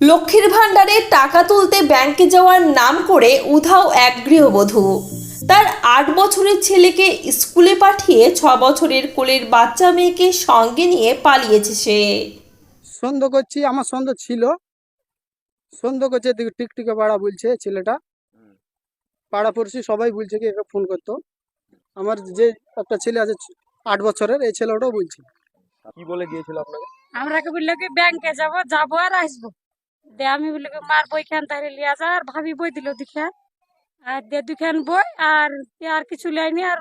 লক্ষ্মীর ভাণ্ডারে টাকা তুলতে ব্যাংকে যাওয়ার নাম করে উধাও এক গৃহবধূ। তার আট বছরের ছেলেকে স্কুলে পাঠিয়ে ছ বছরের কোলের বাচ্চা মেয়েকে সঙ্গে নিয়ে পালিয়েছে সে। সন্দেহ করছি আমার সন্দেহ ছিল। সন্দেহ করছে টিকটিকে পাড়া বলছে ছেলেটা। পাড়া পড়ছি সবাই বলছে কি ফোন করতো। আমার যে একটা ছেলে আছে আট বছরের এই ছেলেটাও বলছে। কি বলে গিয়েছিল আপনাকে? আমরাকে বলল কি ব্যাংকে যাব যাব আর আসব। দে আমি বলি, মার বইখান তাহলে লিয়া যা। আর ভাবি বই দিল দুখান আর দে দুখান বই, আর আর কিছু লাইনি আর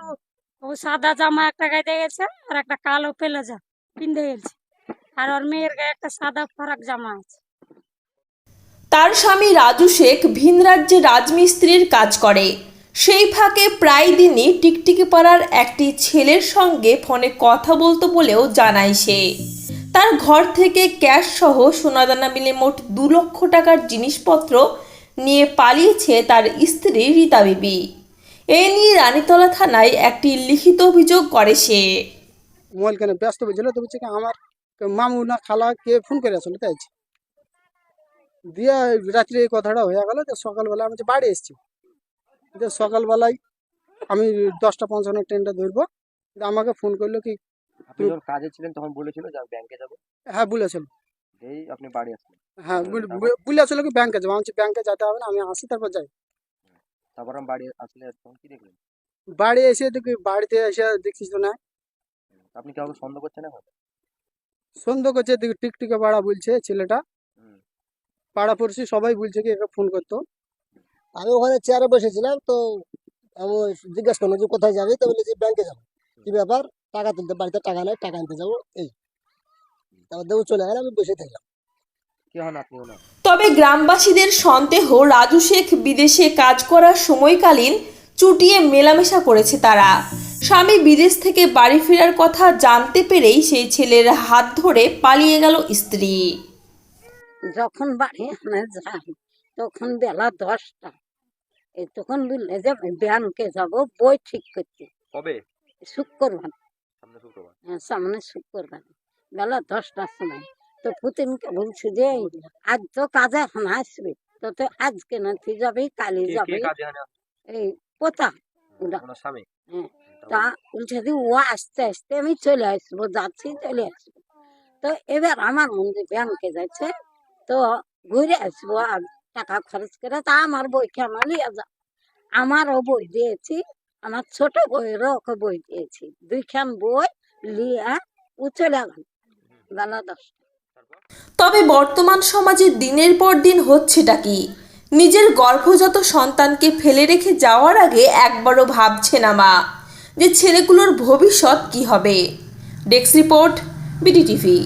ও- সাদা জামা একটা গায়ে দিয়ে গেছে, আর একটা কালো পেলে যা পিন্ধে গেছে। আর ওর মেয়ের গায়ে একটা সাদা ফরাক জামা আছে। তার স্বামী রাজু শেখ ভিন রাজ্যে রাজমিস্ত্রির কাজ করে। সেই ফাঁকে প্রায় দিনই টিকটিকি পাড়ার একটি ছেলের সঙ্গে ফোনে কথা বলতো বলেও জানায় সে। তার ঘর থেকে ক্যাশ সহ সোনাদানা মিলে মোট দু লক্ষ টাকার জিনিসপত্র নিয়ে পালিয়েছে তার স্ত্রী রীতা বিবি। এ নিয়ে রানীতলা থানায় একটি লিখিত অভিযোগ করে সে। মোবাইল কেন ব্যস্ত বলছিল তো বলছে আমার মামু না খালা কে ফোন করে আসলে তাই দিয়ে রাত্রে এই কথাটা হয়ে গেল যে সকালবেলা আমি বাড়ি এসেছি, যে সকালবেলায় আমি দশটা পঞ্চান্ন ট্রেনটা ধরবো। দিয়ে আমাকে ফোন করল কি আপনি যখন কাজে ছিলেন তখন বলেছিল যে আমি ব্যাংকে যাব। হ্যাঁ বলেছিল। এই আপনি বাড়ি আসলেন হ্যাঁ বলেছিল কি ব্যাংকে যাব। আমি ব্যাংকে যেতে হবে না আমি আসি তারপর যাই। তারপর আমি বাড়ি আসলে তখন কি দেখলেন? বাড়ি এসে দেখি বাড়িতে এসে দেখছিস তো না। আপনি কাউকে সন্দেহ করছেন এখন? সন্দেহ করছে দেখি টিকটিকে পাড়া বলছে ছেলেটা। পাড়া পড়ছি সবাই বলছে কি একে ফোন করতো। আমি ওখানে চেয়ারে বসেছিলাম তো আমি জিজ্ঞাসা করলাম যে কোথায় যাবি? তো বলে যে ব্যাংকে যাব। কি ব্যাপার? টাকা তুলতে বাড়িতে টাকা নেই টাকা আনতে যাব এই। তারপর দেবো চলে গেলে আমি বসে থাকলাম। তবে গ্রামবাসীদের সন্দেহ রাজু শেখ বিদেশে কাজ করার সময়কালীন চুটিয়ে মেলামেশা করেছে তারা। স্বামী বিদেশ থেকে বাড়ি ফেরার কথা জানতে পেরেই সেই ছেলের হাত ধরে পালিয়ে গেল স্ত্রী। যখন বাড়ি আমরা যাই তখন বেলা দশটা। এই তখন বললে যে ব্যাংকে যাব বই ঠিক করতে। কবে? শুক্রবার। শুক্রবার হ্যাঁ, সামনে শুক্রবার বেলা দশটার সময়। তো পুতিনকে বলছি যে আজ তো কাজে আসবে। তো তো আজকে না তুই যাবি। কালি যাবি এই পোতা স্বামী? হ্যাঁ তা বলছে যে ও আসতে আসতে আমি চলে আসব যাচ্ছি চলে আসব। তো এবার আমার মন্দির ব্যাংকে যাচ্ছে তো ঘুরে আসব আর টাকা খরচ করে তা আমার বই কেন লিয়ে যা। আমারও বই দিয়েছি আমার ছোট বইয়েরও ওকে বই দিয়েছি। দুইখান বই লিয়া ও বেলা দশটা। তবে বর্তমান সমাজে দিনের পর দিন হচ্ছেটা কি? নিজের গর্ভজাত সন্তানকে ফেলে রেখে যাওয়ার আগে একবারও ভাবছে না মা যে ছেলেগুলোর ভবিষ্যৎ কি হবে। Desk report BDTV